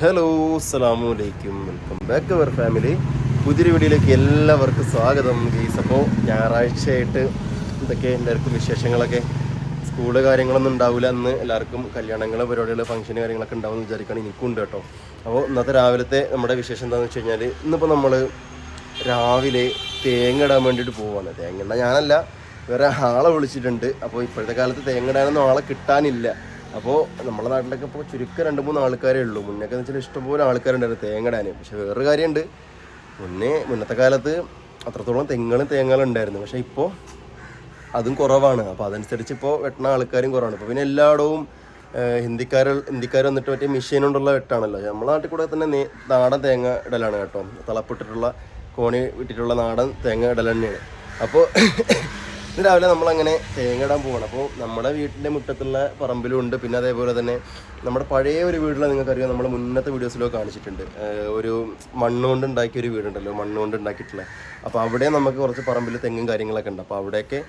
Hello അസ്സലാമു അലൈക്കും welcome back അവർ family പുതിയൊരു വീഡിയോയിലേക്ക് എല്ലാവർക്കും സ്വാഗതം. ഗെയ്സ് അപ്പോൾ ഞായറാഴ്ചയായിട്ട് ഇതൊക്കെ എല്ലാവർക്കും വിശേഷങ്ങളൊക്കെ. സ്കൂൾ കാര്യങ്ങളൊന്നും ഉണ്ടാവില്ല എന്ന് എല്ലാവർക്കും കല്യാണങ്ങൾ പരിപാടികൾ ഫംഗ്ഷൻ കാര്യങ്ങളൊക്കെ ഉണ്ടാവുമെന്ന് എന്ന് വിചാരിക്കണം. എനിക്കും ഉണ്ട് കേട്ടോ. അപ്പോൾ ഇന്നത്തെ രാവിലത്തെ നമ്മുടെ വിശേഷം എന്താണെന്ന് വെച്ച് കഴിഞ്ഞാൽ ഇന്നിപ്പോൾ നമ്മൾ രാവിലെ തേങ്ങ ഇടാൻ വേണ്ടിയിട്ട് പോവാണ്. തേങ്ങ ഇടാൻ ഞാനല്ല വേറെ ആളെ വിളിച്ചിട്ടുണ്ട്. അപ്പോൾ ഇപ്പോഴത്തെ കാലത്ത് തേങ്ങ ഇടാനൊന്നും ആളെ കിട്ടാനില്ല. അപ്പോൾ നമ്മുടെ നാട്ടിലൊക്കെ ഇപ്പോൾ ചുരുക്കം രണ്ട് മൂന്ന് ആൾക്കാരേ ഉള്ളൂ. മുന്നൊക്കെ എന്ന് വെച്ചാൽ ഇഷ്ടംപോലെ ആൾക്കാരുണ്ടായിരുന്നു തേങ്ങ ഇടാൻ പക്ഷെ വേറൊരു കാര്യമുണ്ട്. മുന്നേ മുന്നത്തെ കാലത്ത് അത്രത്തോളം തെങ്ങുകളും തേങ്ങകളും ഉണ്ടായിരുന്നു. പക്ഷേ ഇപ്പോൾ അതും കുറവാണ്. അപ്പോൾ അതനുസരിച്ച് ഇപ്പോൾ വെട്ടണ ആൾക്കാരും കുറവാണ്. ഇപ്പോൾ പിന്നെ എല്ലായിടവും ഹിന്ദിക്കാർ ഹിന്ദിക്കാർ വന്നിട്ട് മറ്റേ മെഷീൻ കൊണ്ടുള്ള വെട്ടാണല്ലോ. നമ്മുടെ നാട്ടിൽ കൂടെ തന്നെ നാടൻ തേങ്ങ ഇടലാണ് കേട്ടോ. തിളപ്പിട്ടിട്ടുള്ള കോണി വിട്ടിട്ടുള്ള നാടൻ തേങ്ങ ഇടൽ തന്നെയാണ്. അപ്പോൾ ഇന്ന് രാവിലെ നമ്മളങ്ങനെ തേങ്ങ ഇടാൻ പോവാണ്. അപ്പോൾ നമ്മുടെ വീട്ടിന്റെ മുറ്റത്തുള്ള പറമ്പിലും ഉണ്ട് പിന്നെ അതേപോലെ തന്നെ നമ്മുടെ പഴയ ഒരു വീട്ടിൽ നിങ്ങൾക്കറിയാം നമ്മൾ മുന്നത്തെ വീഡിയോസിലൊക്കെ കാണിച്ചിട്ടുണ്ട്. ഒരു മണ്ണുകൊണ്ട് ഉണ്ടാക്കിയ ഒരു വീടുണ്ടല്ലോ മണ്ണുകൊണ്ട് ഉണ്ടാക്കിയിട്ടുള്ള. അപ്പോൾ അവിടെ നമുക്ക് കുറച്ച് പറമ്പിൽ തെങ്ങും കാര്യങ്ങളൊക്കെ ഉണ്ട്. അപ്പോൾ അവിടെയൊക്കെ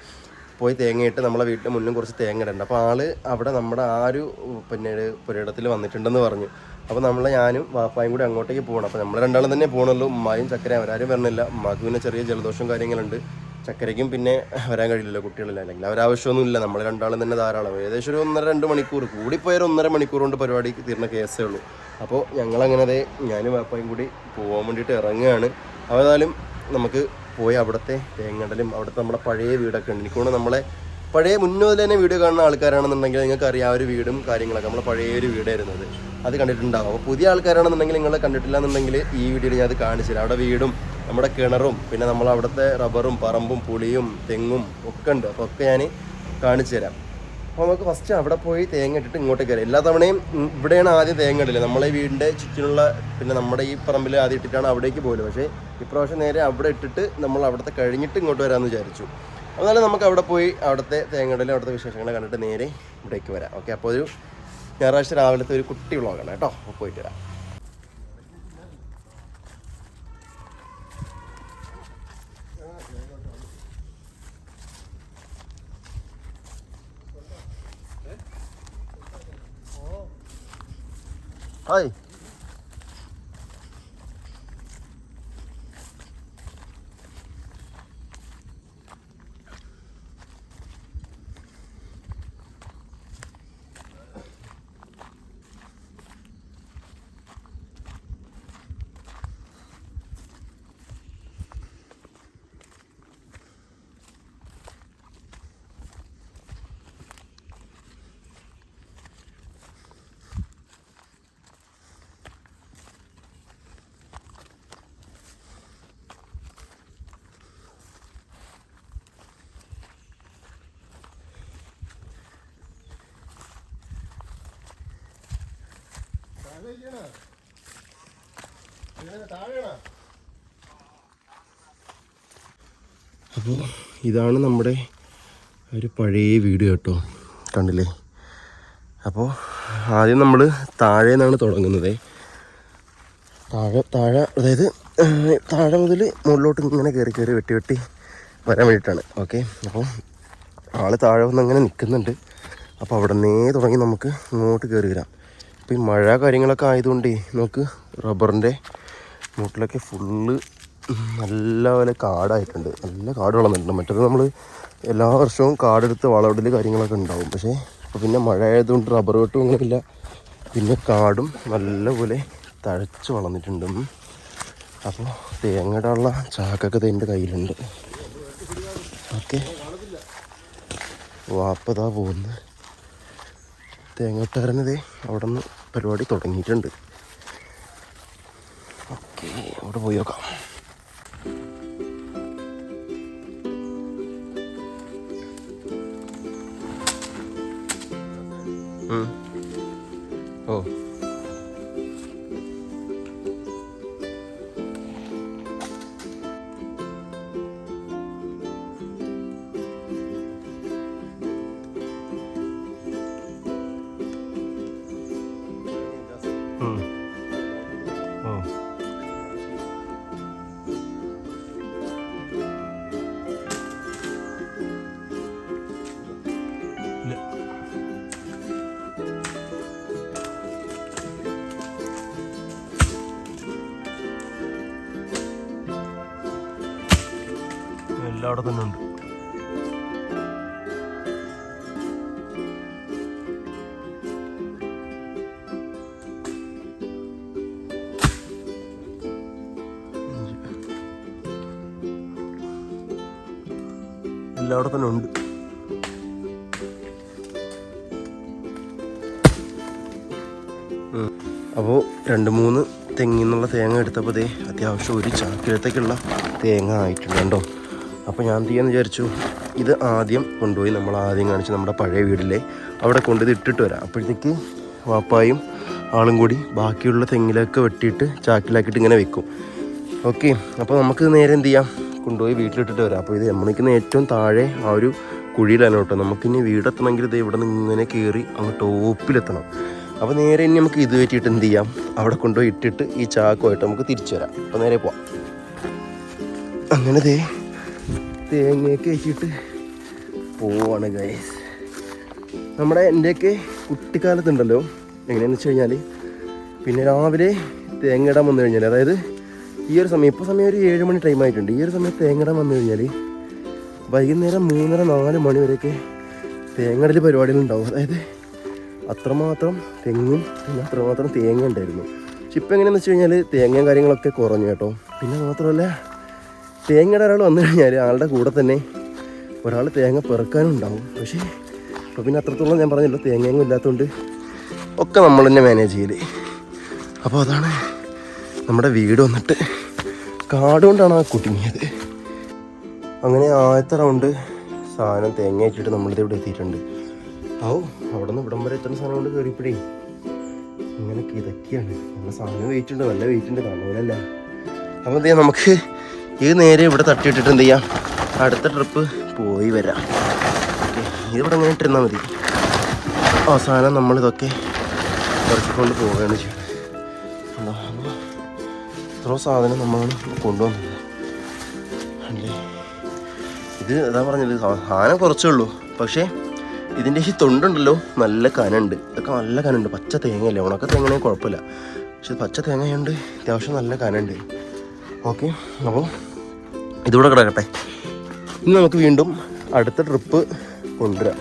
പോയി തേങ്ങയിട്ട് നമ്മളെ വീട്ടിന്റെ മുന്നും കുറച്ച് തേങ്ങ ഇടണ്ട. അപ്പോൾ ആൾ അവിടെ നമ്മുടെ ആ ഒരു പിന്നെ പുരയിടത്തിൽ വന്നിട്ടുണ്ടെന്ന് പറഞ്ഞു. അപ്പോൾ നമ്മൾ ഞാനും വാപ്പായും കൂടി അങ്ങോട്ടേക്ക് പോകണം അപ്പോൾ നമ്മൾ രണ്ടാളും തന്നെ പോകണുള്ളൂ ഉമ്മായും ചക്കര അവരാരും വരണില്ല. ഉമ്മാക്ക് പിന്നെ ചെറിയ ജലദോഷവും കാര്യങ്ങളുണ്ട്. ചക്കരയ്ക്കും പിന്നെ വരാൻ കഴിയില്ലല്ലോ കുട്ടികളില്ല. അല്ലെങ്കിൽ അവരാവശ്യമൊന്നുമില്ല. നമ്മൾ രണ്ടാളും തന്നെ ധാരാളം. ഏകദേശം ഒരു ഒന്നര രണ്ട് മണിക്കൂർ. കൂടി ഒരു ഒന്നര മണിക്കൂർ കൊണ്ട് പരിപാടി തീർന്ന കേസേ ഉള്ളൂ. അപ്പോൾ ഞങ്ങളങ്ങനെ അതെ ഞാനും വാപ്പായും കൂടി പോകാൻ വേണ്ടിയിട്ട് ഇറങ്ങുകയാണ്. അവതാലും നമുക്ക് പോയി അവിടുത്തെ തേങ്ങടലും അവിടുത്തെ നമ്മുടെ പഴയ വീടൊക്കെ ഉണ്ട്. എനിക്കൊണ്ട് നമ്മളെ പഴയ മുന്നോതിൽ തന്നെ വീഡിയോ കാണുന്ന ആൾക്കാരാണെന്നുണ്ടെങ്കിൽ നിങ്ങൾക്ക് അറിയാം ആ ഒരു വീടും കാര്യങ്ങളൊക്കെ. നമ്മുടെ പഴയ ഒരു വീടായിരുന്നത് അത് കണ്ടിട്ടുണ്ടാവും. അപ്പോൾ പുതിയ ആൾക്കാരാണെന്നുണ്ടെങ്കിൽ നിങ്ങൾ കണ്ടിട്ടില്ല എന്നുണ്ടെങ്കിൽ ഈ വീഡിയോയിൽ ഞാൻ അത് കാണിച്ചു തരാം. അവിടെ വീടും നമ്മുടെ കിണറും പിന്നെ നമ്മൾ അവിടുത്തെ റബ്ബറും പറമ്പും പുളിയും തെങ്ങും ഒക്കെ ഉണ്ട്. അപ്പോൾ ഒക്കെ ഞാൻ കാണിച്ചു തരാം. അപ്പോൾ നമുക്ക് ഫസ്റ്റ് അവിടെ പോയി തേങ്ങ ഇട്ടിട്ട് ഇങ്ങോട്ടേക്ക് വരാം. എല്ലാ തവണയും ഇവിടെയാണ് ആദ്യം തേങ്ങ ഇടില്ല നമ്മളെ വീടിന്റെ ചുറ്റിനുള്ള പിന്നെ നമ്മുടെ ഈ പറമ്പിൽ ആദ്യം ഇട്ടിട്ടാണ് അവിടേക്ക് പോലും പക്ഷേ ഇപ്രാവശ്യം നേരെ അവിടെ ഇട്ടിട്ട് നമ്മൾ അവിടുത്തെ കഴിഞ്ഞിട്ട് ഇങ്ങോട്ട് വരാമെന്ന് വിചാരിച്ചു. എന്നാലും നമുക്ക് അവിടെ പോയി അവിടുത്തെ തേങ്ങടലും അവിടുത്തെ വിശേഷങ്ങളെ കണ്ടിട്ട് നേരെ ഇവിടേക്ക് വരാം. ഓക്കെ അപ്പോൾ ഒരു ഞായറാഴ്ച രാവിലത്തെ ഒരു കുട്ടി വ്ളോഗാണ് കേട്ടോ. പോയിട്ട് വരാം. ഹായ്. അപ്പോൾ ഇതാണ് നമ്മുടെ ഒരു പഴയ വീട് കേട്ടോ കണ്ടില്ലേ? അപ്പോൾ ആദ്യം നമ്മൾ താഴെ നിന്നാണ് തുടങ്ങുന്നത്. താഴെ താഴെ അതായത് താഴെ മുതൽ മുകളിലോട്ട് ഇങ്ങനെ കയറി കയറി വെട്ടി വെട്ടി വരാൻ വേണ്ടിയിട്ടാണ് ഓക്കെ? അപ്പോൾ ആൾ താഴെ വന്ന് അങ്ങനെ നിൽക്കുന്നുണ്ട് അപ്പോൾ അവിടെ നിന്നേ തുടങ്ങി നമുക്ക് ഇങ്ങോട്ട് കയറി വരാം. അപ്പോൾ ഈ മഴ കാര്യങ്ങളൊക്കെ ആയതുകൊണ്ടേ നമുക്ക് റബ്ബറിന്റെ മൂട്ടിലൊക്കെ ഫുള്ള് നല്ല പോലെ കാടായിട്ടുണ്ട്. നല്ല കാട് വളർന്നിട്ടുണ്ട്. മറ്റേത് നമ്മൾ എല്ലാ വർഷവും കാടെടുത്ത് വളവിടൽ കാര്യങ്ങളൊക്കെ ഉണ്ടാവും. പക്ഷേ ഇപ്പോൾ പിന്നെ മഴ ആയതുകൊണ്ട് റബ്ബർ വെട്ടും അങ്ങനെയില്ല പിന്നെ കാടും നല്ലപോലെ തഴച്ച് വളർന്നിട്ടുണ്ട്. അപ്പോൾ തേങ്ങയുടെ ചാക്കൊക്കെ എന്റെ കയ്യിലുണ്ട്. ഓക്കെ. വാപ്പതാ പോകുന്നു തേങ്ങട്ടാരനതേ അവിടെ നിന്ന് പരിപാടി തുടങ്ങിയിട്ടുണ്ട്. ഓക്കെ അവിടെ പോയി നോക്കാം. എല്ലാം അവിടെ തന്നെ ഉണ്ട്. അപ്പോൾ രണ്ട് മൂന്ന് തെങ്ങിൽ നിന്നുള്ള തേങ്ങ എടുത്തപ്പോൾ ദേ അത്യാവശ്യം ഒരു ചാക്കിലത്തേക്കുള്ള തേങ്ങ ആയിട്ടുണ്ട് കേട്ടോ അപ്പോൾ ഞാൻ എന്ത് ചെയ്യാന്ന് വിചാരിച്ചു ഇത് ആദ്യം കൊണ്ടുപോയി നമ്മൾ ആദ്യം കാണിച്ച് നമ്മുടെ പഴയ വീടിലെ അവിടെ കൊണ്ടുപോയി ഇട്ടിട്ട് വരാം. അപ്പോഴത്തേക്ക് വാപ്പായും ആളും കൂടി ബാക്കിയുള്ള തെങ്ങിലൊക്കെ വെട്ടിയിട്ട് ചാക്കിലാക്കിയിട്ട് ഇങ്ങനെ വെക്കും. ഓക്കെ അപ്പോൾ നമുക്ക് നേരെ എന്ത് ചെയ്യാം? കൊണ്ടുപോയി വീട്ടിലിട്ടിട്ട് വരാം. അപ്പോൾ ഇത് നമ്മളിക്കുന്ന ഏറ്റവും താഴെ ആ ഒരു കുഴിയിലാണ് കേട്ടോ. നമുക്കിനി വീടെത്തണമെങ്കിൽ ഇത് ഇവിടെ നിന്ന് ഇങ്ങനെ കയറി അങ്ങ് ടോപ്പിലെത്തണം. അപ്പോൾ നേരെ ഇനി നമുക്ക് ഇത് പറ്റിയിട്ട് എന്ത് ചെയ്യാം? അവിടെ കൊണ്ടുപോയി ഇട്ടിട്ട് ഈ ചാക്കുമായിട്ട് നമുക്ക് തിരിച്ചു വരാം. അപ്പോൾ നേരെ പോവാം. അങ്ങനെ ദേ തേങ്ങയൊക്കെ വെച്ചിട്ട് പോവാണ് ഗൈസ് നമ്മുടെ എന്റെയൊക്കെ കുട്ടിക്കാലത്തുണ്ടല്ലോ. എങ്ങനെയാണെന്ന് വെച്ച് കഴിഞ്ഞാൽ പിന്നെ രാവിലെ തേങ്ങ ഇടാൻ വന്നു കഴിഞ്ഞാൽ അതായത് ഈ ഒരു സമയം ഇപ്പോൾ സമയം ഒരു ഏഴ് മണി ടൈം ആയിട്ടുണ്ട്. ഈ ഒരു സമയത്ത് തേങ്ങട വന്നു കഴിഞ്ഞാൽ വൈകുന്നേരം മൂന്നര നാല് മണി വരെയൊക്കെ തേങ്ങടൽ പരിപാടികളുണ്ടാവും. അതായത് അത്രമാത്രം തെങ്ങും പിന്നെ അത്രമാത്രം തേങ്ങ ഉണ്ടായിരുന്നു. പക്ഷെ ഇപ്പം എങ്ങനെയാണെന്ന് വെച്ച് കഴിഞ്ഞാൽ തേങ്ങയും കാര്യങ്ങളൊക്കെ കുറഞ്ഞു കേട്ടോ. പിന്നെ മാത്രമല്ല തേങ്ങയുടെ ഒരാൾ വന്നു കഴിഞ്ഞാൽ ആളുടെ കൂടെ തന്നെ ഒരാൾ തേങ്ങ പെറുക്കാനും ഉണ്ടാവും പക്ഷേ അപ്പോൾ പിന്നെ അത്രത്തോളം ഞാൻ പറഞ്ഞല്ലോ തേങ്ങയൊന്നും ഇല്ലാത്തതുകൊണ്ട് ഒക്കെ നമ്മൾ തന്നെ മാനേജ് ചെയ്യൽ. അപ്പോൾ അതാണ് നമ്മുടെ വീട് വന്നിട്ട് കാടുകൊണ്ടാണ് ആ കുടുങ്ങിയത്. അങ്ങനെ ആദ്യത്തെ റൗണ്ട് സാധനം തേങ്ങ വെച്ചിട്ട് നമ്മളിത് ഇവിടെ എത്തിയിട്ടുണ്ട്. ഔ അവിടെ നിന്ന് ഇവിടം വരെ എത്തുന്ന സാധനം കൊണ്ട് കയറിയപ്പോഴേ ഇങ്ങനെ കിതക്കിയാണ്. നല്ല സാധനം വെയിറ്റ് ഉണ്ട് നല്ല വെയിറ്റ് ഉണ്ട് കാണൂലല്ല അപ്പോൾ എന്ത് ചെയ്യാം നമുക്ക് ഇത് നേരെ ഇവിടെ തട്ടിയിട്ടിട്ട് എന്ത് ചെയ്യാം? അടുത്ത ട്രിപ്പ് പോയി വരാം. ഇതിവിടെ ഇങ്ങനെ ഇട്ടിരുന്നാൽ മതി. അവസാനം നമ്മളിതൊക്കെ ഇറക്കിക്കൊണ്ട് പോവുകയാണ് ചെയ്യുന്നത്. ഇത്രയും സാധനം നമ്മളാണ് കൊണ്ടുവന്നത്. അല്ലേ? ഇത് അതാ പറഞ്ഞത് ആന കുറച്ചേ ഉള്ളൂ. പക്ഷേ ഇതിന്റെ ഈ തൊണ്ടുണ്ടല്ലോ നല്ല കനുണ്ട്. ഇതൊക്കെ നല്ല കനുണ്ട്. പച്ച തേങ്ങയല്ലേ? ഉണക്ക തേങ്ങയാണെങ്കിൽ കുഴപ്പമില്ല. പക്ഷെ പച്ച തേങ്ങയുണ്ട് അത്യാവശ്യം നല്ല കനുണ്ട്. ഓക്കെ അപ്പോൾ ഇതിവിടെ കിടക്കട്ടെ. ഇനി നമുക്ക് വീണ്ടും അടുത്ത ട്രിപ്പ് കൊണ്ടുവരാം.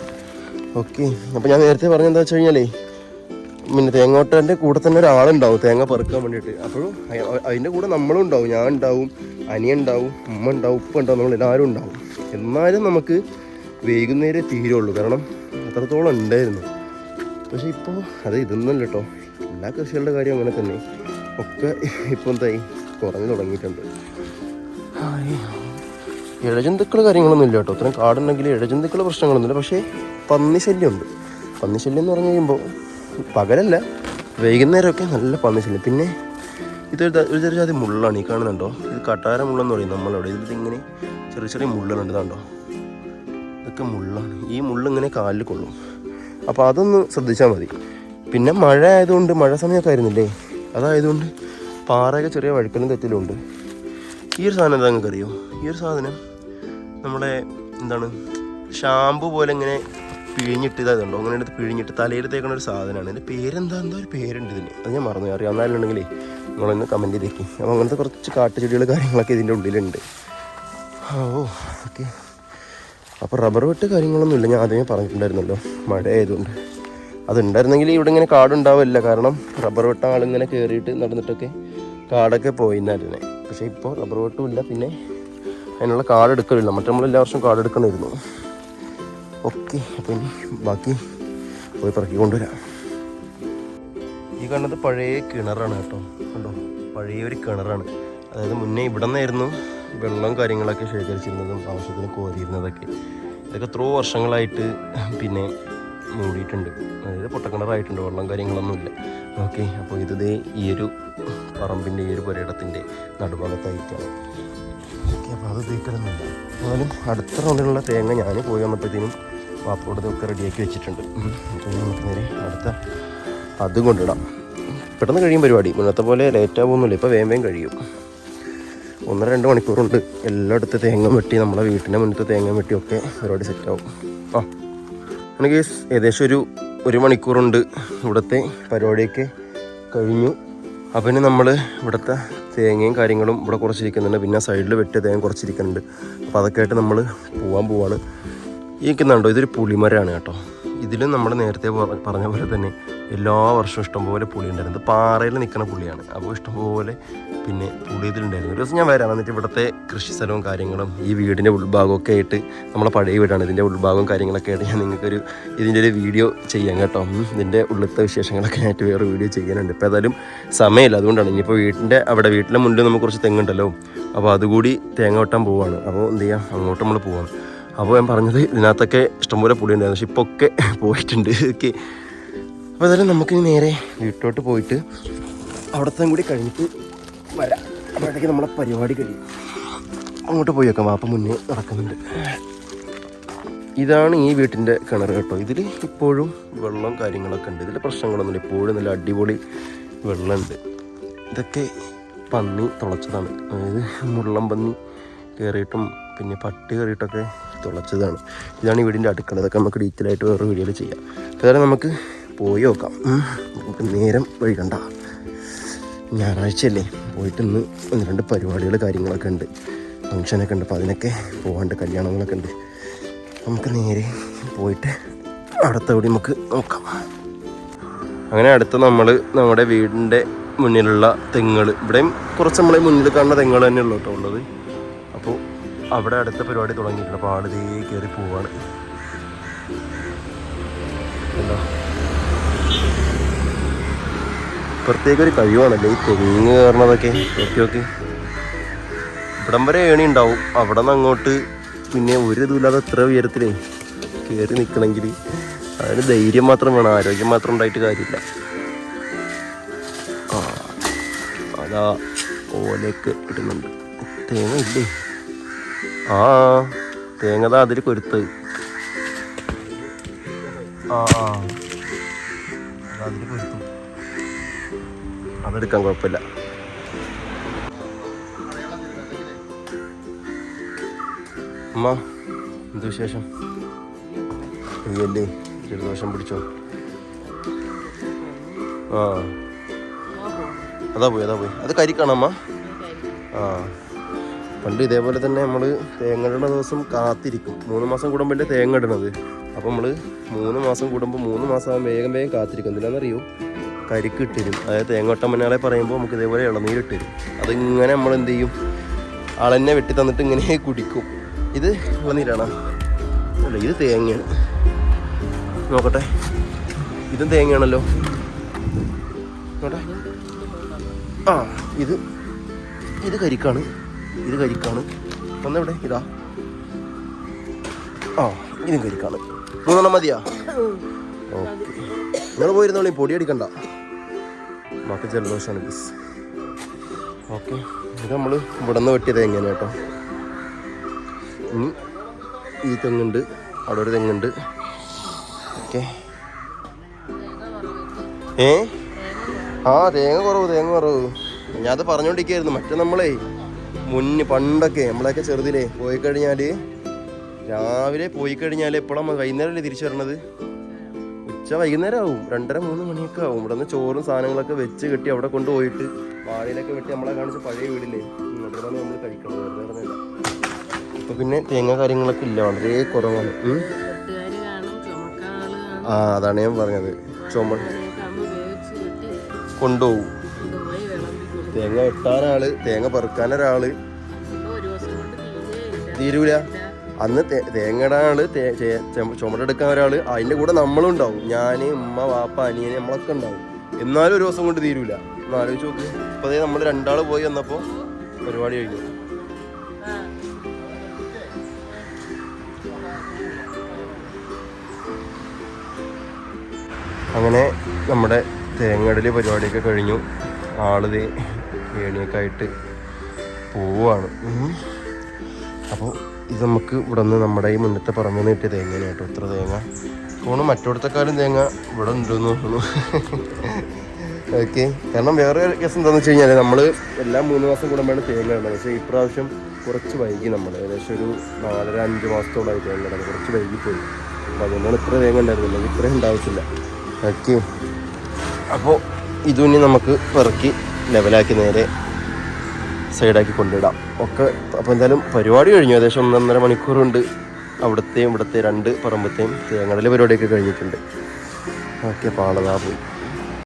ഓക്കെ അപ്പോൾ ഞാൻ നേരത്തെ പറഞ്ഞെന്താ വെച്ച് കഴിഞ്ഞാലേ പിന്നെ തേങ്ങോട്ടന്റെ കൂടെ തന്നെ ഒരാളുണ്ടാവും തേങ്ങ പെറുക്കാൻ വേണ്ടിയിട്ട്. അപ്പോഴും അതിന്റെ കൂടെ നമ്മളും ഉണ്ടാവും ഞാൻ ഉണ്ടാവും അനിയ ഉണ്ടാവും ഉമ്മ ഉണ്ടാവും ഉപ്പ ഉണ്ടാവും നമ്മൾ എല്ലാവരും ഉണ്ടാവും. എന്നാലും നമുക്ക് വൈകുന്നേരം തീരുള്ളൂ കാരണം അത്രത്തോളം ഉണ്ടായിരുന്നു. പക്ഷേ ഇപ്പോൾ അത് ഇതൊന്നല്ല കേട്ടോ. എല്ലാ കൃഷികളുടെ കാര്യം അങ്ങനെ തന്നെ. ഒക്കെ ഇപ്പോൾ എന്തായി? കുറഞ്ഞു തുടങ്ങിയിട്ടുണ്ട്. ഇഴജന്തുക്കൾ കാര്യങ്ങളൊന്നും ഇല്ല കേട്ടോ. ഇത്രയും കാടുണ്ടെങ്കിൽ ഇഴജന്തുക്കൾ പ്രശ്നങ്ങളൊന്നുമില്ല. പക്ഷേ പന്നി ശല്യമുണ്ട് പന്നി ശല്യം എന്ന് പറഞ്ഞു കഴിയുമ്പോൾ പകലല്ല വൈകുന്നേരമൊക്കെ നല്ല പന്നി പിന്നെ ഇതൊരു ഒരു ചെറിയ ജാതി മുള്ളാണ് ഈ കാണുന്നുണ്ടോ? ഇത് കട്ടാര മുള്ളെന്ന് പറയും നമ്മളവിടെ. ഇതിൽ ഇങ്ങനെ ചെറിയ ചെറിയ മുള്ളുകളുണ്ട് ഇതാണ്ടോ ഇതൊക്കെ മുള്ളാണ്. ഈ മുള്ള് ഇങ്ങനെ കാലിൽ കൊള്ളും. അപ്പോൾ അതൊന്ന് ശ്രദ്ധിച്ചാൽ മതി. പിന്നെ മഴ ആയതുകൊണ്ട് മഴ സമയമൊക്കെ ആയിരുന്നില്ലേ? അതായതുകൊണ്ട് പാറയൊക്കെ ചെറിയ വഴുക്കലും തെറ്റിലും ഉണ്ട്. ഈ ഒരു സാധനം എന്താ നിങ്ങൾക്ക് അറിയോ ഈ ഒരു സാധനം നമ്മുടെ എന്താണ് ഷാമ്പു പോലെ ഇങ്ങനെ പിഴിഞ്ഞിട്ട് ഇതായതുണ്ടോ അങ്ങനെ എടുത്ത് പിഴിഞ്ഞിട്ട് തലയിൽ തേക്കണ ഒരു സാധനമാണ്. ഇതിന്റെ പേരെന്താ? എന്തോ ഒരു പേരുണ്ട് ഇതിന്. അത് ഞാൻ മറന്നു അറിയാവുന്നാലുണ്ടെങ്കിലേ നിങ്ങളൊന്ന് കമന്റ് ചെയ്തേക്ക്. അപ്പോൾ അങ്ങനത്തെ കുറച്ച് കാട്ടുചെടികൾ കാര്യങ്ങളൊക്കെ ഇതിന്റെ ഉള്ളിലുണ്ട്. ഓ ഓക്കെ. അപ്പോൾ റബ്ബർ വെട്ട് കാര്യങ്ങളൊന്നുമില്ല ഞാൻ ആദ്യമേ പറഞ്ഞിട്ടുണ്ടായിരുന്നല്ലോ. മഴ ആയതുകൊണ്ട്. അതുണ്ടായിരുന്നെങ്കിൽ ഇവിടെ ഇങ്ങനെ കാടുണ്ടാവില്ല. കാരണം റബ്ബർ വെട്ട ആളിങ്ങനെ കയറിയിട്ട് നടന്നിട്ടൊക്കെ കാടൊക്കെ പോയിന്നായിരുന്നേ. പക്ഷേ ഇപ്പോൾ റബ്ബർ വെട്ടും ഇല്ല. പിന്നെ അതിനുള്ള കാട് എടുക്കലില്ല. മറ്റേ നമ്മൾ എല്ലാ വർഷവും കാട് എടുക്കണമായിരുന്നു. ഓക്കെ അപ്പം ബാക്കി പോയി പറക്കി കൊണ്ടുവരാം. ഈ കണ്ടത് പഴയ കിണറാണ് കേട്ടോ. കണ്ടോ? പഴയ ഒരു കിണറാണ്. അതായത് മുന്നേ ഇവിടെ നിന്നായിരുന്നു വെള്ളം കാര്യങ്ങളൊക്കെ ശേഖരിച്ചിരുന്നതും ആവശ്യത്തിന് കോരിയിരുന്നതൊക്കെ. ഇതൊക്കെ എത്രയോ വർഷങ്ങളായിട്ട് പിന്നെ മൂടിയിട്ടുണ്ട്. അതായത് പൊട്ടക്കിണറായിട്ടുണ്ട് വെള്ളം കാര്യങ്ങളൊന്നുമില്ല. ഓക്കെ അപ്പോൾ ഇത് ഈ ഒരു പറമ്പിന്റെ ഈ ഒരു പുരയിടത്തിന്റെ നടുഭാഗത്തായിട്ടാണ്. ഓക്കെ അപ്പോൾ അത് തീക്കലൊന്നുമില്ല എന്നാലും അടുത്ത റൗണ്ടിലുള്ള തേങ്ങ ഞാൻ പോയി വന്നപ്പോഴത്തേനും വാപ്പോട് ഒക്കെ റെഡിയാക്കി വെച്ചിട്ടുണ്ട്. നമുക്ക് നേരെ അടുത്ത അതും കൊണ്ടിടാം പെട്ടെന്ന് കഴിയും പരിപാടി. മുന്നത്തെ പോലെ ലേറ്റ് ആവുമൊന്നുമില്ല. ഇപ്പോൾ വേം വേം കഴിയും. ഒന്നര രണ്ട് മണിക്കൂറുണ്ട്. എല്ലായിടത്തും തേങ്ങ വെട്ടി നമ്മളെ വീട്ടിന്റെ മുന്നത്തെ തേങ്ങ വെട്ടിയൊക്കെ പരിപാടി സെറ്റാവും ആ. എനിക്ക് ഏകദേശം ഒരു ഒരു മണിക്കൂറുണ്ട് ഇവിടുത്തെ പരിപാടിയൊക്കെ കഴിഞ്ഞു. അപ്പം പിന്നെ നമ്മൾ ഇവിടുത്തെ തേങ്ങയും കാര്യങ്ങളും ഇവിടെ കുറച്ചിരിക്കുന്നുണ്ട്. പിന്നെ സൈഡിൽ വെട്ടിയ തേങ്ങ കുറച്ചിരിക്കുന്നുണ്ട്. അപ്പോൾ അതൊക്കെ ആയിട്ട് നമ്മൾ പോകാൻ പോവാണ്. ഈ കണ്ടോ? ഇതൊരു പുളിമരമാണ് കേട്ടോ. ഇതിലും നമ്മൾ നേരത്തെ പറഞ്ഞ പോലെ തന്നെ എല്ലാ വർഷവും ഇഷ്ടംപോലെ പുളി ഉണ്ടായിരുന്നു പാറയിൽ നിൽക്കുന്ന പുളിയാണ്. അപ്പോൾ ഇഷ്ടംപോലെ പിന്നെ പുളി ഇതിലുണ്ടായിരുന്നു. ഒരു ദിവസം ഞാൻ വരാം. എന്നിട്ട് ഇവിടുത്തെ കൃഷി സ്ഥലവും കാര്യങ്ങളും ഈ വീടിന്റെ ഉൾഭാഗമൊക്കെ ആയിട്ട് നമ്മളെ പഴയ വീടാണ്. ഇതിന്റെ ഉൾഭാഗവും കാര്യങ്ങളൊക്കെ ആയിട്ട് ഞാൻ നിങ്ങൾക്കൊരു ഇതിന്റെ ഒരു വീഡിയോ ചെയ്യാം കേട്ടോ. ഇതിന്റെ ഉള്ളിലത്തെ വിശേഷങ്ങളൊക്കെ ആയിട്ട് വേറെ വീഡിയോ ചെയ്യാനുണ്ട്. ഇപ്പോൾ ഏതായാലും സമയമില്ല. അതുകൊണ്ടാണ് ഇനിയിപ്പോൾ വീട്ടിന്റെ അവിടെ വീട്ടിലെ മുന്നിൽ നമുക്ക് കുറച്ച് തെങ്ങുണ്ടല്ലോ. അപ്പോൾ അതുകൂടി തേങ്ങ വെട്ടാൻ പോവാണ്. അപ്പോൾ എന്ത് ചെയ്യാം? അങ്ങോട്ട് നമ്മൾ പോവാണ് അപ്പോൾ ഞാൻ പറഞ്ഞത് ഇതിനകത്തൊക്കെ ഇഷ്ടംപോലെ പുളി ഉണ്ടായിരുന്നു പക്ഷെ ഇപ്പോൾ ഒക്കെ പോയിട്ടുണ്ട്. ഓക്കെ അപ്പോൾ ഏതായാലും നമുക്കിനി നേരെ വീട്ടിലോട്ട് പോയിട്ട് അവിടത്തെ കൂടി കഴിഞ്ഞിട്ട് വരാം. അപ്പോഴത്തേക്ക് നമ്മളെ പരിപാടി കഴിയും. അങ്ങോട്ട് പോയി വെക്കാം. വാപ്പ മുന്നേ നടക്കുന്നുണ്ട്. ഇതാണ് ഈ വീട്ടിന്റെ കിണർ കേട്ടോ. ഇതിൽ ഇപ്പോഴും വെള്ളം കാര്യങ്ങളൊക്കെ ഉണ്ട്. ഇതിൽ പ്രശ്നങ്ങളൊന്നുമില്ല. ഇപ്പോഴും നല്ല അടിപൊളി വെള്ളമുണ്ട്. ഇതൊക്കെ പന്നി തുളച്ചതാണ്. അതായത് മുള്ളം പന്നി കയറിയിട്ടും പിന്നെ പട്ടി കയറിയിട്ടൊക്കെ തുളച്ചതാണ്. ഇതാണ് ഈ വീടിന്റെ അടുക്കള. ഇതൊക്കെ നമുക്ക് ഡീറ്റെയിൽ ആയിട്ട് വേറെ വീഡിയോയിൽ ചെയ്യാം. അതുപോലെ നമുക്ക് പോയി നോക്കാം. നമുക്ക് നേരം വഴികണ്ട ഞായറാഴ്ചയല്ലേ. പോയിട്ട് ഇന്ന് ഒന്ന് രണ്ട് പരിപാടികൾ കാര്യങ്ങളൊക്കെ ഉണ്ട്. ഫങ്ഷനൊക്കെ ഉണ്ട്. അപ്പോൾ അതിനൊക്കെ പോകാണ്ട് കല്യാണങ്ങളൊക്കെ ഉണ്ട്. നമുക്ക് നേരെ പോയിട്ട് അടുത്ത കൂടി നമുക്ക് നോക്കാം. അങ്ങനെ അടുത്ത നമ്മൾ നമ്മുടെ വീടിന്റെ മുന്നിലുള്ള തെങ്ങുകൾ ഇവിടെയും കുറച്ച് നമ്മളെ മുന്നിൽ കാണുന്ന തെങ്ങുകൾ തന്നെ ഉള്ളൂ കേട്ടോ ഉള്ളത്. അവിടെ അടുത്ത പരിപാടി തുടങ്ങിയിട്ടുണ്ട്. അപ്പോൾ ആളിതേ കയറി പോവാണ്. എന്താ? പ്രത്യേക ഒരു കഴിവാണല്ലേ ഈ തെങ്ങ് കയറണതൊക്കെ? ഓക്കെ ഓക്കെ ഇവിടം വരെ ഏണി ഉണ്ടാവും. അവിടെ നിന്ന് അങ്ങോട്ട് പിന്നെ ഒരു ഇതുമില്ലാതെ എത്ര ഉയരത്തിലേ കയറി നിൽക്കണമെങ്കിൽ അതിന് ധൈര്യം മാത്രം വേണം. ആരോഗ്യം മാത്രം ഉണ്ടായിട്ട് കാര്യമില്ല. അതാ ഓലയൊക്കെ ഇടുന്നുണ്ട്. തേങ്ങ ഇല്ലേ? ആ തേങ്ങ അതിൽ കൊരുത്ത്. ആ അതെടുക്കാൻ കുഴപ്പമില്ല. അമ്മ എന്ത് വിശേഷം? അയ്യല്ലേ ജലദോഷം പിടിച്ചോ? ആ. അതാ പോയി അതാ പോയി. അത് കരിക്കണം അമ്മ ആ. പണ്ട് ഇതേപോലെ തന്നെ നമ്മൾ തേങ്ങ ദിവസം കാത്തിരിക്കും. മൂന്ന് മാസം കൂടുമ്പോഴേ തേങ്ങ ഇടണത്. അപ്പോൾ നമ്മൾ മൂന്ന് മാസം കൂടുമ്പോൾ മൂന്ന് മാസം വേഗം വേഗം കാത്തിരിക്കും. എന്തിനാണെന്നറിയോ കരിക്ക് ഇട്ടിരും. അതായത് തേങ്ങോട്ടമ്മനാളെ പറയുമ്പോൾ നമുക്ക് ഇതേപോലെ ഇളനീര് ഇട്ടുതരും അതിങ്ങനെ നമ്മൾ എന്ത് ചെയ്യും? അളന്നെ വെട്ടി തന്നിട്ട് ഇങ്ങനെ കുടിക്കും. ഇത് ഇളനീരാണ്. അല്ല ഇത് തേങ്ങയാണ്. നോക്കട്ടെ. ഇതും തേങ്ങയാണല്ലോ. നോക്കട്ടെ. ആ ഇത് ഇത് കരിക്കാണ്. ഇത് കരിക്കാണ്. ഒന്നെവിടെ? ഇതാ. ആ ഇതും കരിക്കാണ്. മൂന്നെണ്ണം മതിയാ? ഓക്കെ. നിങ്ങൾ പോയിരുന്നോളി പൊടി അടിക്കണ്ട. ബാക്കി ജലദോഷമാണ് ബിസ് ഓക്കെ. ഇത് നമ്മൾ ഇവിടെ നിന്ന് വെട്ടിയത് എങ്ങനെയാണ് കേട്ടോ ഈ തെങ്ങുണ്ട്. അവിടെ ഒരു തെങ്ങുണ്ട്. ഓക്കെ. ഏ? ആ തേങ്ങ കുറവ് തേങ്ങ കുറവ്. ഞാൻ അത് പറഞ്ഞോണ്ടിരിക്കായിരുന്നു. മറ്റേ നമ്മളേ മുന്ന് പണ്ടൊക്കെ നമ്മളൊക്കെ ചെറുതിലേ പോയി കഴിഞ്ഞാൽ രാവിലെ പോയി കഴിഞ്ഞാൽ എപ്പോഴാണ് വൈകുന്നേരമല്ലേ തിരിച്ചു വരണത്? ഉച്ച വൈകുന്നേരം ആവും രണ്ടര മൂന്ന് മണിയൊക്കെ ആവും. ഇവിടെ നിന്ന് ചോറും സാധനങ്ങളൊക്കെ വെച്ച് കെട്ടി അവിടെ കൊണ്ടുപോയിട്ട് വാഴയിലൊക്കെ വെട്ടി നമ്മളെ കാണിച്ച പഴയ വീടില്ലേ? അവിടെയാണ് നമ്മൾ കഴിക്കണം. വെറുതെ പറഞ്ഞല്ല. ഇപ്പൊ പിന്നെ തേങ്ങ കാര്യങ്ങളൊക്കെ ഇല്ല. വളരെ കുറവാണ്. ആ അതാണ് ഞാൻ പറഞ്ഞത്. ചുമ കൊണ്ടുപോകും. തേങ്ങ വെട്ടാനാൾ തേങ്ങ പെറുക്കാനൊരാൾ ഒരാൾ. തീരൂല. അന്ന് തേങ്ങയുടെ ആൾ ചുമടെടുക്കാൻ ഒരാൾ. അതിന്റെ കൂടെ നമ്മളും ഉണ്ടാവും. ഞാൻ ഉമ്മ വാപ്പ അനിയന് നമ്മളൊക്കെ ഉണ്ടാവും. എന്നാലും ഒരു ദിവസം കൊണ്ട് തീരൂല. ഒന്ന് ആലോചിച്ച് നോക്ക്. ഇപ്പൊ അതേ നമ്മൾ രണ്ടാൾ പോയി വന്നപ്പോ പരിപാടി കഴിഞ്ഞു. അങ്ങനെ നമ്മുടെ തേങ്ങടൽ പരിപാടിയൊക്കെ കഴിഞ്ഞു. ആൾ ദേ ഏണിയൊക്കെ ആയിട്ട് പോവാണ് അപ്പോൾ ഇത് നമുക്ക് ഇവിടെ നിന്ന് നമ്മുടെ ഈ മുന്നത്തെ പറമ്പിൽ നിന്ന് കിട്ടിയ തേങ്ങ കേട്ടോ. ഇത്ര തേങ്ങ. തോന്നുന്നു മറ്റോടത്തെക്കാളും തേങ്ങ ഇവിടെ ഉണ്ടെന്ന് തോന്നുന്നു. ഓക്കെ. കാരണം വേറെ കേസ് എന്താണെന്ന് വെച്ച് കഴിഞ്ഞാൽ നമ്മൾ എല്ലാ മൂന്ന് മാസം കൂടുമ്പോഴാണ് തേങ്ങ ഇടുന്നത്. പക്ഷേ ഇപ്രാവശ്യം കുറച്ച് വൈകി നമ്മൾ ഏകദേശം ഒരു നാലര അഞ്ച് മാസത്തോളമായി തേങ്ങ ഇടുന്നത് കുറച്ച് വൈകിപ്പോയി അപ്പോൾ അതുകൊണ്ടാണ് ഇത്ര തേങ്ങ ഉണ്ടായിരുന്നില്ല ഇത്രയും ഉണ്ടാവശ്യമില്ല ഓക്കെ. അപ്പോൾ ഇതും നമുക്ക് പെറുക്കി ലെവലാക്കി നേരെ സൈഡാക്കി കൊണ്ടിടാം. ഒക്കെ അപ്പോൾ എന്തായാലും പരിപാടി കഴിഞ്ഞു. ഏകദേശം ഒന്നൊന്നര മണിക്കൂറുണ്ട്. അവിടുത്തെയും ഇവിടുത്തെ രണ്ട് പറമ്പത്തെയും തേങ്ങടലെ പരിപാടിയൊക്കെ കഴിഞ്ഞിട്ടുണ്ട്. ഓക്കെ പാളതാ പോയി.